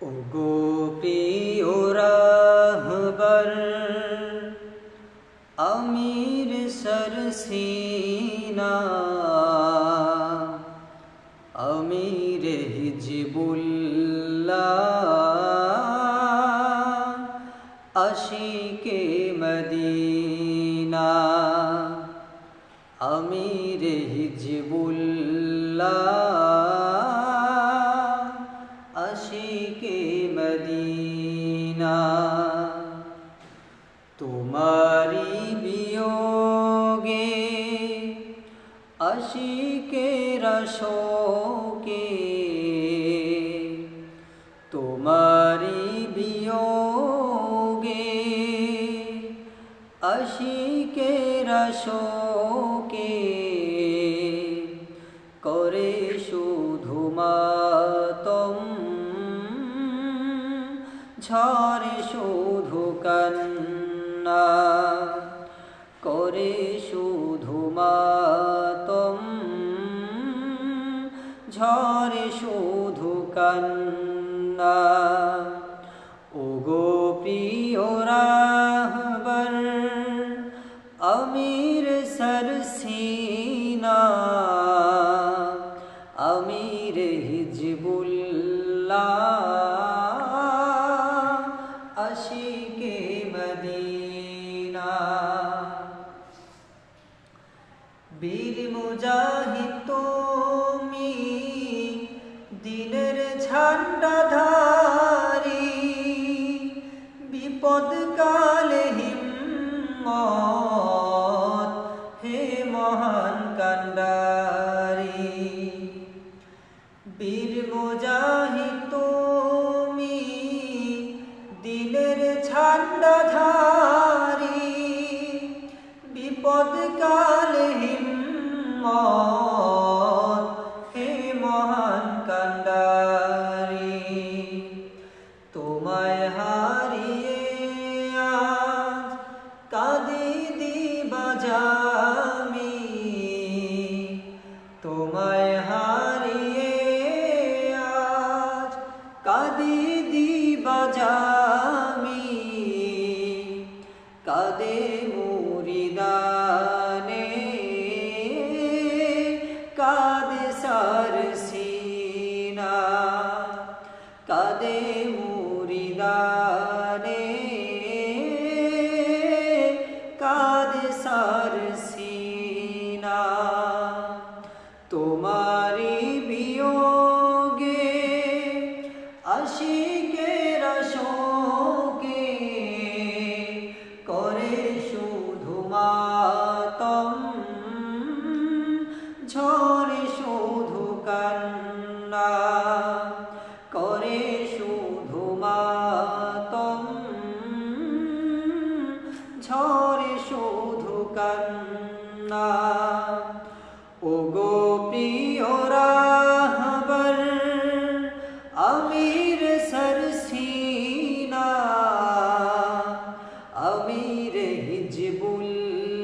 ওগো প্রিয় রাহবার আমির সরসিনা আমির হিজবুল্লাহ আশিকে মদিনা আমির হিজবুল্লাহ আশিকে রশোকে তোমারি বিয়োগে আশিকে রশোকে করে শুধু মাতম শুধু কান্না করে শুধু শুধু কান্না ওগো প্রিয় রাহবার আমির সরসিনা আমির মদিনা। বীর মুজাহিদ দিনের ঝান্ডা ধারি হিম্মত, হে মহান কান্ডারি বীর মুজাহিদ তুমি দিনের ঝান্ডা ধারি বিপদ কালে হিম্মত দিবাজামি তোমায় হারিয়ে আজ কাঁদি কাদে সারসিনা তোমারি বিয়োগে আশিক কান্না ও গো প্রিয়রাহবর আমির সরসিনা আমির হিজবুল্লাহ।